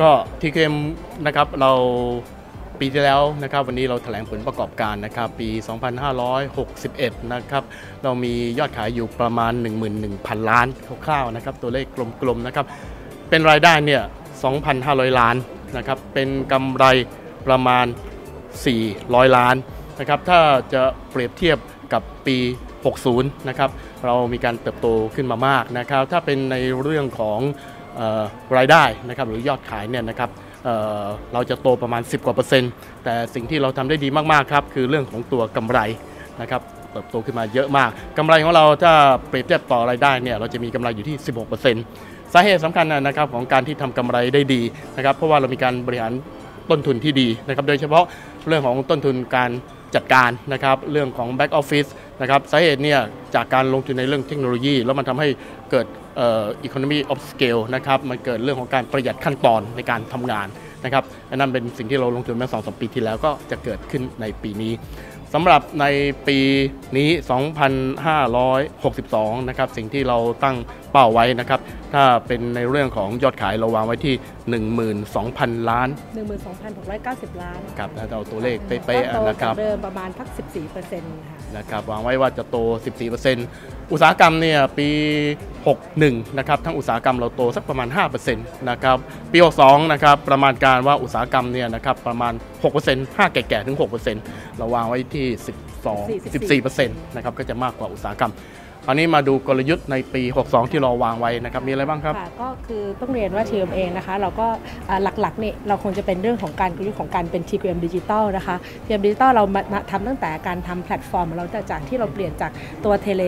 ก็ TKM นะครับเราปีที่แล้วนะครับวันนี้เราแถลงผลประกอบการนะครับปี 2561 นะครับเรามียอดขายอยู่ประมาณ 11,000 ล้านคร่าวๆนะครับตัวเลขกลมๆนะครับเป็นรายได้เนี่ย 2,500 ล้านนะครับเป็นกำไรประมาณ 400 ล้านนะครับถ้าจะเปรียบเทียบกับปี 60 นะครับเรามีการเติบโตขึ้นมามากนะครับถ้าเป็นในเรื่องของ รายได้นะครับหรือยอดขายเนี่ยนะครับเเราจะโตประมาณ 10 กว่าเปอร์เซ็นต์ แต่สิ่งที่เราทำได้ดีมากๆครับคือเรื่องของตัวกำไรนะครับเติบโตขึ้นมาเยอะมากกำไรของเราถ้าเปรียบเทียบต่อรายได้เนี่ยเราจะมีกำไรอยู่ที่ 16%สาเหตุสำคัญนะครับของการที่ทำกำไรได้ดีนะครับเพราะว่าเรามีการบริหารต้นทุนที่ดีนะครับโดยเฉพาะเรื่องของต้นทุนการ จัดการนะครับเรื่องของ Back Office นะครับสาเหตุเนี่ยจากการลงทุนในเรื่องเทคโนโลยี แล้วมันทำให้เกิดเอ่อ economy of scale นะครับมันเกิดเรื่องของการประหยัดขั้นตอนในการทำงานนะครับอันนั้นเป็นสิ่งที่เราลงทุนมาสองสปีที่แล้วก็จะเกิดขึ้นในปีนี้ สำหรับในปีนี้ 2562 นะครับ สิ่งที่เราตั้งเป้าไว้นะครับ ถ้าเป็นในเรื่องของยอดขายเราวางไว้ที่ 12,000 ล้าน 12,690 ล้านครับถ้าเอาตัวเลขเป๊ะก็โตๆนะครับจากเดิมประมาณทัก 14%ค่ะนะครับวางไว้ว่าจะโต 14%อุตสาหกรรมเนี่ยปี 61 นะครับ ทั้งอุตสาหกรรมเราโตสักประมาณ 5%นะครับ ปี 62 นะครับ ประมาณการว่าอุตสาหกรรมเนี่ยนะครับประมาณ 6% 5 แก่ๆ ถึง 6%เราวางไว้ที่12 14%นะครับก็จะมากกว่าอุตสาหกรรม อันนี้มาดูกลยุทธ์ในปี 62 ที่เราวางไว้นะครับมีอะไรบ้างครับ ก็คือต้องเรียนว่า TM เองนะคะ เราก็หลักๆนี่เราคงจะเป็นเรื่องของการกลยุทธ์ของการเป็น TQM ดิจิตอลนะคะ TQM ดิจิตอลเรามาทำตั้งแต่การทำแพลตฟอร์ม เราจากที่เราเปลี่ยนจากตัวเทเล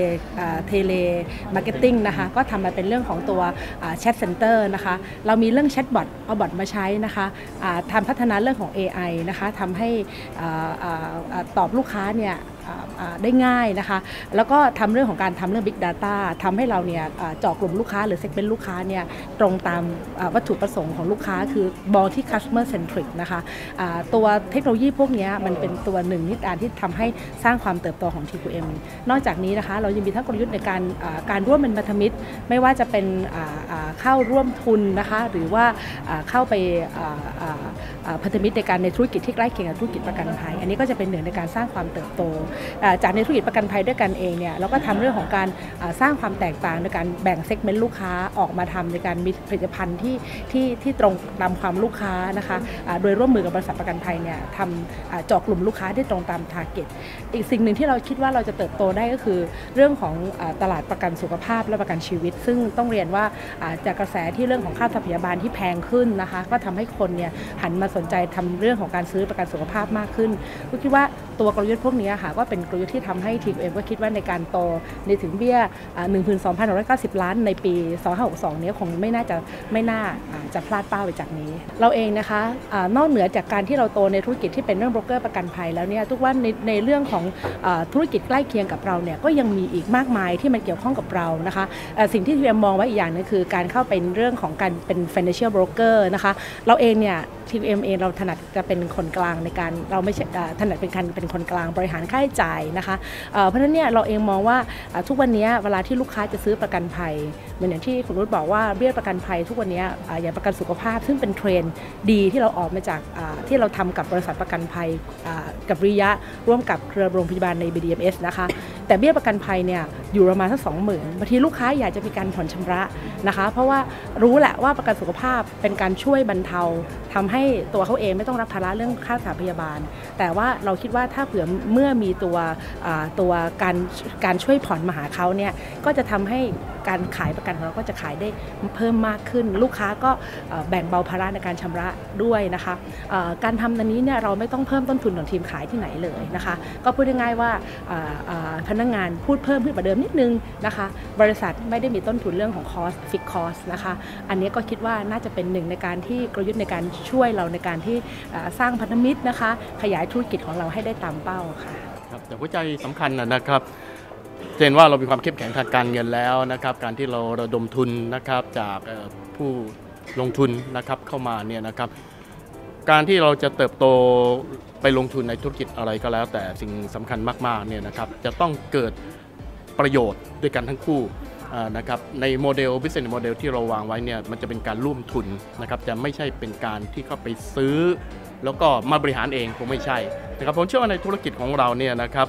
เทเลมาร์เก็ตติ้งนะคะก็ทำมาเป็นเรื่องของตัวแชทเซ็นเตอร์นะคะ เรามีเรื่องแชทบอทเอาบอทมาใช้นะคะทำพัฒนาเรื่องของ AI นะคะทำให้ออตอบลูกค้าเนี่ย ได้ง่ายนะคะ แล้วก็ทำเรื่องของการทำเรื่อง Big Data ทำให้เราเนี่ยเจาะกลุ่มลูกค้าหรือ segment ลูกค้าเนี่ยตรงตามวัตถุประสงค์ของลูกค้าคือมองที่ customer centric นะคะอ่าตัวเทคโนโลยีพวกนี้มันเป็นตัวหนึ่งที่การที่ทำให้สร้างความเติบโตของ TQM นอกจากนี้นะคะ เรายังมีทั้งกลยุทธ์ในการการร่วมเป็นพันธมิตร ไม่ว่าจะเป็น เข้าร่วมทุนนะคะหรือว่าเข้าไปพันธมิตรในการในธุรกิจที่ใกล้เคียงกับธุรกิจประกันภัย อันนี้ก็จะเป็นหนึ่งในการสร้างความเติบโต จากในธุรกิจประกันภัยด้วยกันเองเนี่ยเราก็ทำเรื่องของการสร้างความแตกต่างในการแบ่งเซกเมนต์ลูกค้าออกมาทำในการมีผลิตภัณฑ์ที่ที่ที่ตรงตามความลูกค้านะคะโดยร่วมมือกับบริษัทประกันภัยเนี่ยทำเจาะกลุ่มลูกค้าที่ตรงตามทาร์เก็ตอีกสิ่งหนึ่งที่เราคิดว่าเราจะเติบโตได้ก็คือ เรื่องของตลาดประกันสุขภาพและประกันชีวิต ซึ่งต้องเรียนว่าจากกระแสที่เรื่องของค่าพยาบาลที่แพงขึ้นนะคะ ก็ทำให้คนเนี่ยหันมาสนใจทำเรื่องของการซื้อประกันสุขภาพมากขึ้นก็คิดว่าตัวกลยุทธ์พวกนี้ค่ะก็เป็นกลยุทธ์ที่ทำให้ทีมเองก็คิดว่าในการโตในถึงเบี้ยอ่า12,190 ล้านในปี 2562 เนี้ยคงไม่น่าจะไม่น่าจะพลาดเป้าไปจากนี้ เราเองนะคะอนอกเหนือจากการที่เราโตในธุรกิจที่เป็นเรื่องโบรกเกอร์ประกันภัยแล้วเนี่ยทุกว่าในในเรื่องของอธุรกิจใกล้เคียงกับเราเนี่ยก็ยังมีอีกมากมายที่มันเกี่ยวข้องกับเรานะคะสิ่งที่ทีมมองไว้อีกอย่างนึงคือการเข้าเป็นเรื่องของการเป็น financial broker นะคะ เราเองเนี่ยทีมเองเราถนัดจะเป็นคนกลางในการเราไม่ใช่ถนัดเป็นการเป็นคนกลางบริหารค่าใช้จ่ายนะคะเพราะฉะนั้นเนี่ยเราเองมองว่าทุกวันนี้เวลาที่ลูกค้าจะซื้อประกันภัยเหมือนอย่างที่คุณรุ่บอกว่าเบี้ยประกันภัยทุกวันนี้อย่างประกันสุขภาพ ซึ่งเป็นเทรนด์ดีที่เราออกมาจากที่เราทำกับบริษัทประกันภัยกับริยะร่วมกับเครือโรงพยาบาลใน BDMS นะคะ แต่เบี้ยประกันภัยเนี่ยอยู่ประมาณสักสองหมื่นบางทีลูกค้าอยากจะมีการผ่อนชำระนะคะ เพราะว่ารู้แหละว่าประกันสุขภาพเป็นการช่วยบรรเทาทำให้ตัวเขาเองไม่ต้องรับภาระเรื่องค่าสาพยาบาล แต่ว่าเราคิดว่าถ้าเผื่อเมื่อมีตัวตัวการการช่วยผ่อนมาหาเขาเนี่ยก็จะทำให้ การขายประกันของเราก็จะขายได้เพิ่มมากขึ้น ลูกค้าก็แบ่งเบาภาระในการชำระด้วยนะคะการทำอันนี้เนี่ยเราไม่ต้องเพิ่มต้นทุนของทีมขายที่ไหนเลยนะคะ ก็พูดง่ายๆว่าพนักงานพูดเพิ่มขึ้นกว่าเดิมนิดนึงนะคะ บริษัทไม่ได้มีต้นทุนเรื่องของคอสฟิกคอสนะคะ อันนี้ก็คิดว่าน่าจะเป็นหนึ่งในการที่กลยุทธ์ในการช่วยเราในการที่สร้างพันธมิตรนะคะ ขยายธุรกิจของเราให้ได้ตามเป้าค่ะครับแต่หัวใจสำคัญนะครับ เห็นว่าเรามีความเข้มแข็งทางการเงินแล้วนะครับการที่เราระดมทุนนะครับจากผู้ลงทุนนะครับเข้ามาเนี่ยนะครับการที่เราจะเติบโตไปลงทุนในธุรกิจอะไรก็แล้ว แต่สิ่งสำคัญมากๆเนี่ยนะครับจะต้องเกิดประโยชน์ด้วยกันทั้งคู่นะครับในโมเดล business model ที่เราวางไว้เนี่ยมันจะเป็นการร่วมทุนนะครับจะไม่ใช่เป็นการที่เข้าไปซื้อ แล้วก็มาบริหารเองคงไม่ใช่นะครับผมเชื่อว่าในธุรกิจของเราเนี่ยนะครับ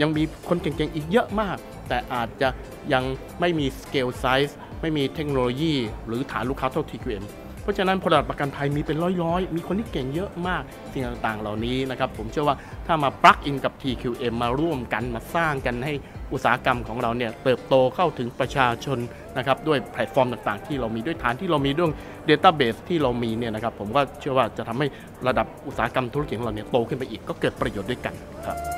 ยังมีคนเก่งๆอีกเยอะมาก แต่อาจจะยังไม่มี scale size ไม่มีเทคโนโลยี หรือฐานลูกค้าเท่า TQM เพราะฉะนั้นผลิตประกันภัยมีเป็นร้อยๆ มีคนที่เก่งเยอะมาก สิ่งต่างๆ เหล่านี้นะครับผมเชื่อว่าถ้ามาปลักอินกับ TQM มาร่วมกันมาสร้างกันให้อุตสาหกรรมของเราเนี่ยเติบโตเข้าถึงประชาชนนะครับด้วยแพลตฟอร์มต่างๆ ที่เรามีด้วยฐานที่เรามีด้วย Database ที่เรามีเนี่ยนะครับผมก็เชื่อว่าจะทำให้ระดับอุตสาหกรรมธุรกิจของเราเนี่ยโตขึ้นไปอีกก็เกิดประโยชน์ด้วยกันครับ